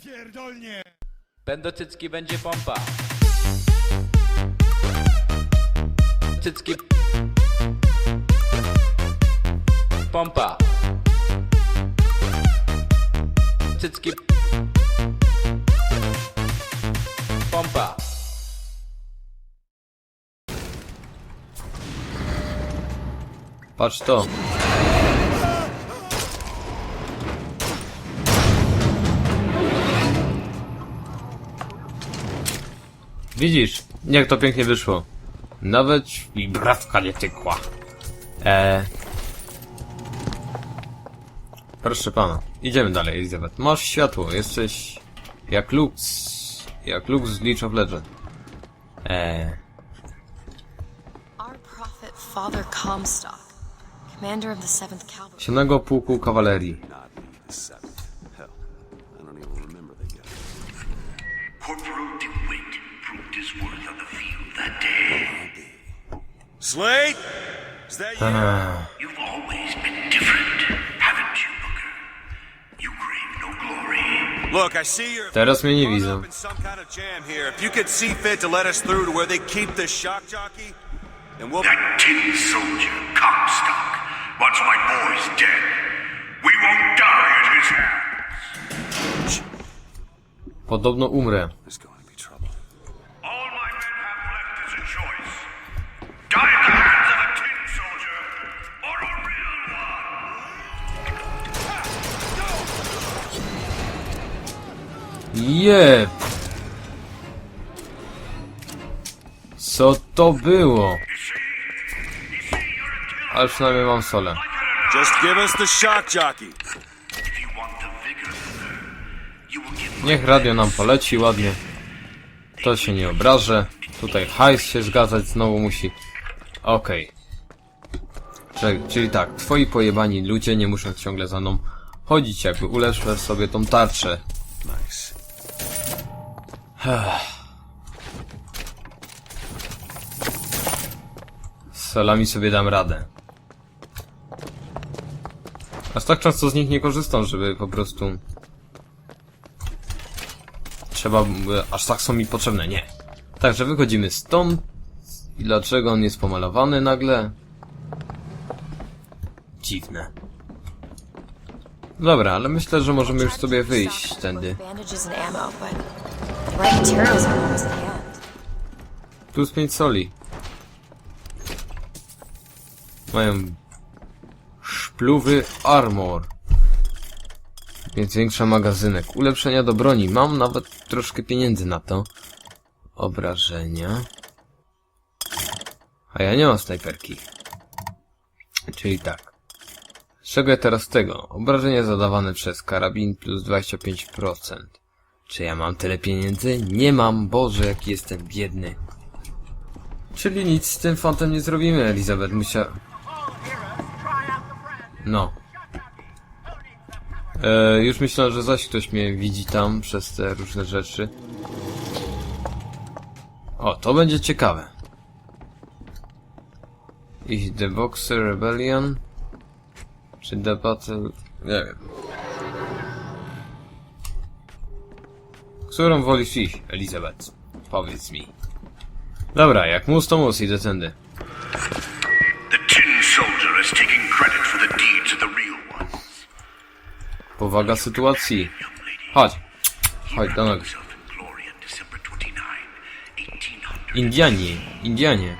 Pierdolnie! Będą cycki, będzie pompa. Cycki. Pompa. Cycki. Pompa. Patrz to. Widzisz, jak to pięknie wyszło. Nawet mi brawka nie tykła. Eee. Proszę pana, idziemy dalej, Elizabeth. Masz światło, jesteś jak Lux. Jak Lux z League of Legends. Eee. Our prophet, Father proved his worth on the field that day. Slade? Is that you? You've always been different, haven't you, Booker? You crave no glory. Look, I see you're Teraz mnie nie caught widzą. up in some kind of jam here. If you could see fit to let us through to where they keep this shock jockey, then we'll. That tin soldier, Comstock, once my boy's dead. We won't die at his hands. Podobno umrę. There's going Jeb! Co to było? Ale przynajmniej mam solę. Just give us the shock jockey. Niech radio nam poleci ładnie. To się nie obrażę. Tutaj hajs się zgadzać znowu musi. Okej. Czyli, czyli tak, twoi pojebani ludzie nie muszą ciągle za mną chodzić, jakby uleczę sobie tą tarczę. Nice. Z solami sobie dam radę. Aż tak często z nich nie korzystam, żeby po prostu... Trzeba... Aż tak są mi potrzebne, nie. Także wychodzimy stąd. I dlaczego on jest pomalowany nagle? Dziwne. Dobra, ale myślę, że możemy już sobie wyjść tędy. Hand. Plus 5 soli. Mają szpluwy armor. Więc większa magazynek. Ulepszenia do broni. Mam nawet troszkę pieniędzy na to. Obrażenia. A ja nie mam snajperki. Czyli tak. Z czego ja teraz tego? Obrażenia zadawane przez karabin plus 25%. Czy ja mam tyle pieniędzy? Nie mam, Boże, jaki jestem biedny. Czyli nic z tym fantem nie zrobimy, Elizabeth musia... No. E, już myślę, że zaś ktoś mnie widzi tam przez te różne rzeczy. O, to będzie ciekawe. I The Boxer Rebellion? Czy The Battle... Nie wiem. Którą wolisz iść, Elizabeth? Powiedz mi. Dobra, jak mus to mus, idę tędy. Powaga sytuacji. Chodź. Chodź do nogi. Himself in glory on December 29, 1800. Indianie, Indianie.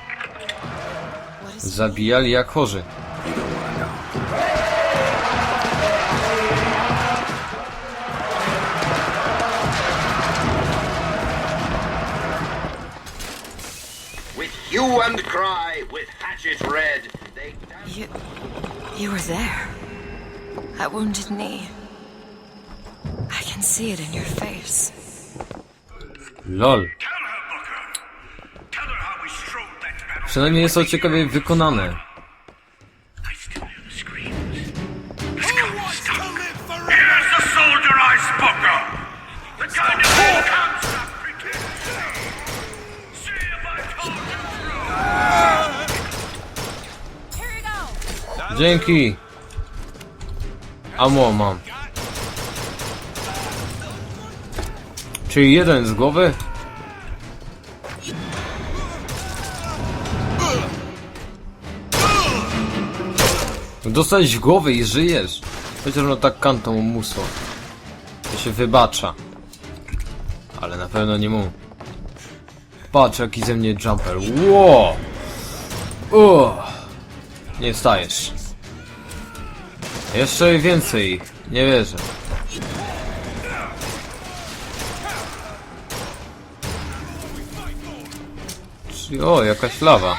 Zabijali jak chorzy. Hue and cry, with hatchet red, they you? You were there. That wounded knee. I can see it in your face. LOL. Przynajmniej jest to ciekawie wykonane. Dzięki. Amo mam. Czyli jeden z głowy? Dostałeś w głowę i żyjesz. Chociaż no tak kantą musło. To się wybacza. Ale na pewno nie mu. Patrz jaki ze mnie jumper. Ło! Uuu. Nie wstajesz. Jeszcze więcej ich. Nie wierzę. Czy- O, jakaś lawa.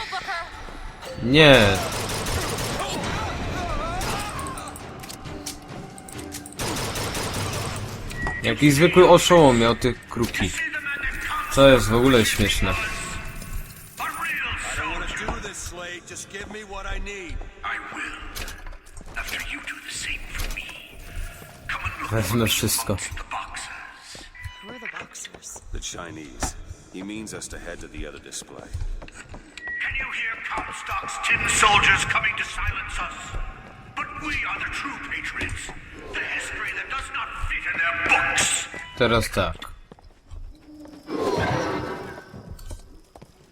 Nie. Jakiś zwykły oszołom miał tych kruki. Co jest w ogóle śmieszne. I will. Wezmę wszystko. the Chinese. He means us to head to the other display. Can you hear Comstock's tin soldiers coming to silence us? But we are the true patriots. The history that does not fit in their books. Teraz tak.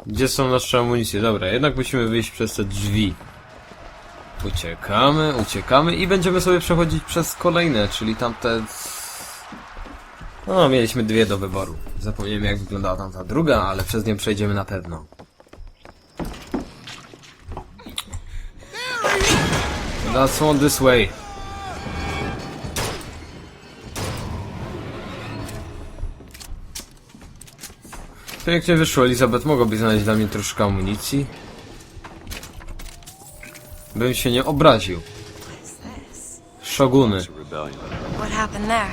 Gdzie są nasze amunicje? Dobra, jednak musimy wyjść przez te drzwi. Uciekamy, uciekamy i będziemy sobie przechodzić przez kolejne, czyli tamte... No, mieliśmy dwie do wyboru. Zapomniałem jak wyglądała tamta druga, ale przez nią przejdziemy na pewno. That's one this way. Pięknie wyszło, Elizabeth. Mogłabyś znaleźć dla mnie troszkę amunicji? Bym się nie obraził. Rebellion. What happened there?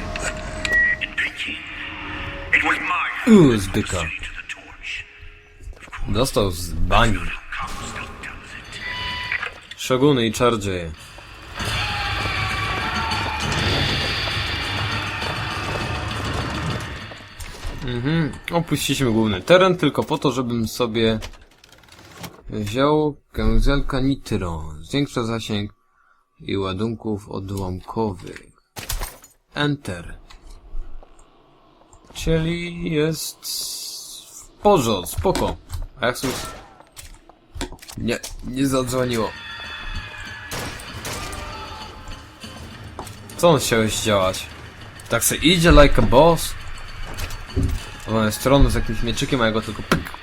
Uuu, z byka. city to the torch. Dostał z bani. Shoguny i czardzieje. Mhm. Opuściliśmy główny teren tylko po to, żebym sobie wziął kęzelka nitro. Zwiększa zasięg i ładunków odłamkowych. Enter. Czyli jest w porządku, spoko. A jak sobie... Nie, nie zadzwoniło. Co on chciałeś działać? Tak se idzie like a boss? W stronę z jakimś mieczykiem, a ja go tylko pyk.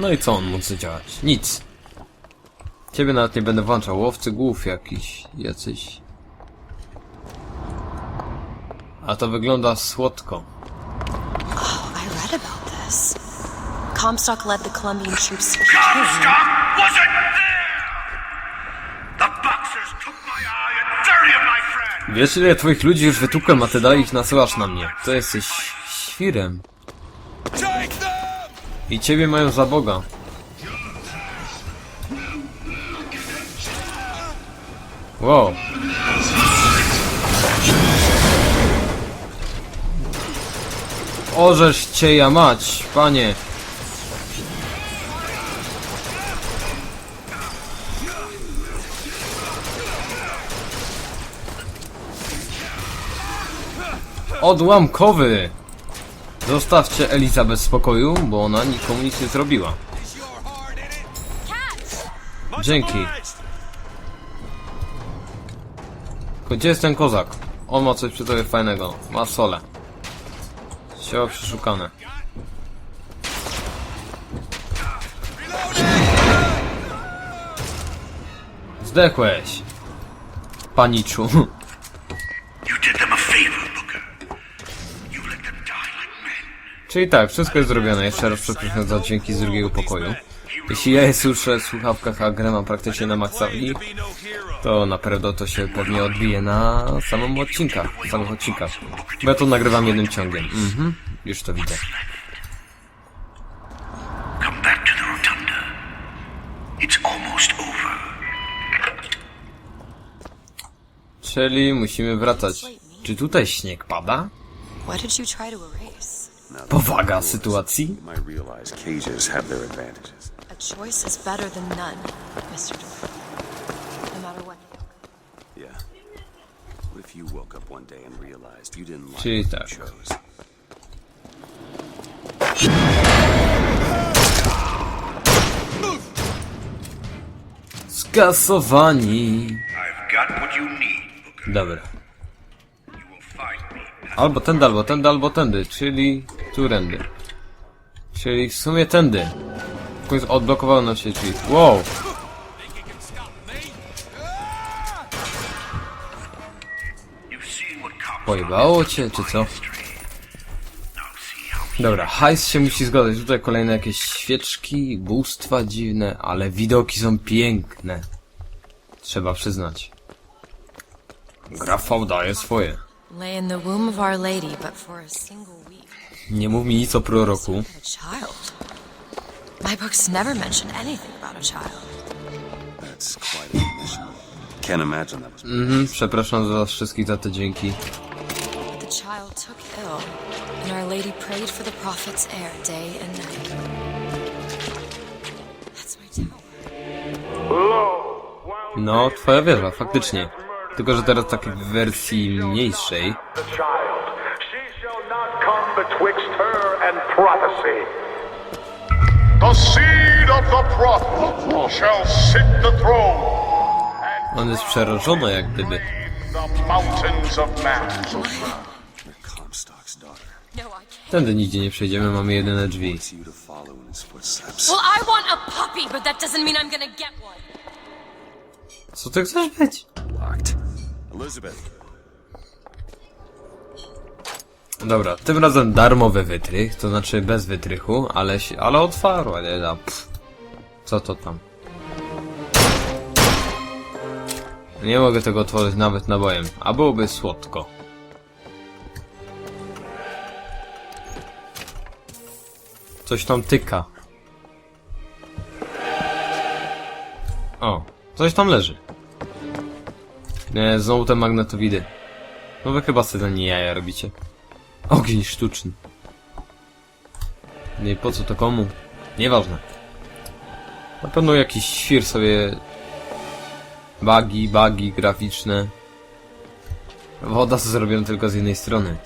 No i co on mógł działać? Nic. Ciebie nawet nie będę włączał. Łowcy głów jakiś, jacyś. A to wygląda słodko. I read about this. Comstock led the Colombian troops. Comstock wasn't there! The boxers took my eye and thirty of my friends! Wiesz ile twoich ludzi już wytukłem, a ty dalej ich nasyłasz na mnie. To jesteś świrem. I ciebie mają za Boga. Wow. Orzesz cię ja mać, panie. Odłamkowy! Zostawcie Elizabeth w spokoju, bo ona nikomu nic nie zrobiła. Dzięki. Gdzie jest ten kozak? On ma coś przy tobie fajnego. Ma solę. Ciało przeszukane. Zdechłeś. Paniczu. Czyli tak, wszystko jest zrobione. Jeszcze raz przepraszam za dźwięki z drugiego pokoju. Jeśli ja je słyszę w słuchawkach, a grę mam praktycznie na hero. to na pewno to się pewnie odbije na samym odcinkach, samych odcinkach. Bo ja to nagrywam jednym ciągiem. Mhm, już to widzę. Czyli musimy wracać. Czy tutaj śnieg pada? What did you try to erase? Powaga sytuacji? You might realize cages have their advantages. A choice is better than none, Mr. Doyle. No matter what. Yeah. What if you woke up one day and realized you didn't like Czyli what you tak. chose? Skasowani. I've got what you need, Dobra. You will find me. Albo tędy, albo tędy, albo tędy, czyli turędy. Czyli w sumie tędy. W końcu odblokowało nam się drzwi. Wow! Pojebało cię, czy co? Dobra, hajs się musi zgodzić. Tutaj kolejne jakieś świeczki, bóstwa dziwne, ale widoki są piękne. Trzeba przyznać. Grafał daje swoje. Lay in the womb of Our Lady, but for a single week. Nie mów mi nic o proroku. Had a child. My books never mention anything about a child. That's quite a mission. Can't imagine that was. Mhm, przepraszam za was wszystkich za te dzięki. But the child took ill, and Our Lady prayed for the prophet's heir day and night. That's my tower. No, twoja wieża, faktycznie. Tylko, że teraz tak w wersji mniejszej. the child. She shall not come betwixt her and prophecy. The seed of the prophet shall sit the throne On jest przerażony jak gdyby. Tędy nigdzie nie przejdziemy, mamy jedyne drzwi. See you to follow in Dobra, tym razem darmowy wytrych, to znaczy bez wytrychu, ale, się- ale otwarła, nie da. Pff. Co to tam? Nie mogę tego otworzyć nawet nabojem, a byłoby słodko. Coś tam tyka. O, coś tam leży. Nie, znowu te magnetowidy. No wy chyba sobie nie jaja robicie. Ogień sztuczny. Nie, po co to komu? Nieważne. Na pewno jakiś świr sobie... Bagi, bagi graficzne. Woda zrobiona tylko z jednej strony.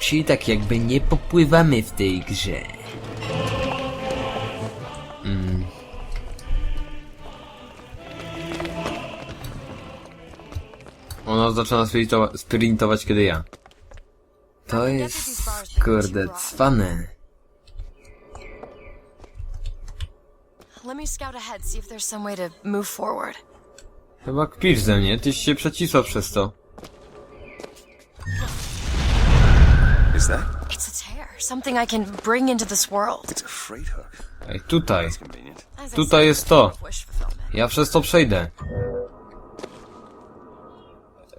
Czyli tak jakby nie popływamy w tej grze. Ona zaczyna sprintowa- sprintować kiedy ja. To jest... kurde, cwane. Let me scout ahead, see if there's some way to move forward. Chyba kpisz ze mnie, tyś się przecisła przez to. Is that? It's a tear, something I can bring into this world. It's a freight hook. Ej, tutaj. Convenient. As I Tutaj jest to. Ja przez to przejdę.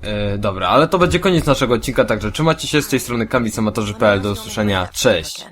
E, dobra, ale to będzie koniec naszego odcinka, także trzymajcie się z tej strony kamisamatorzy.pl. Do usłyszenia, cześć!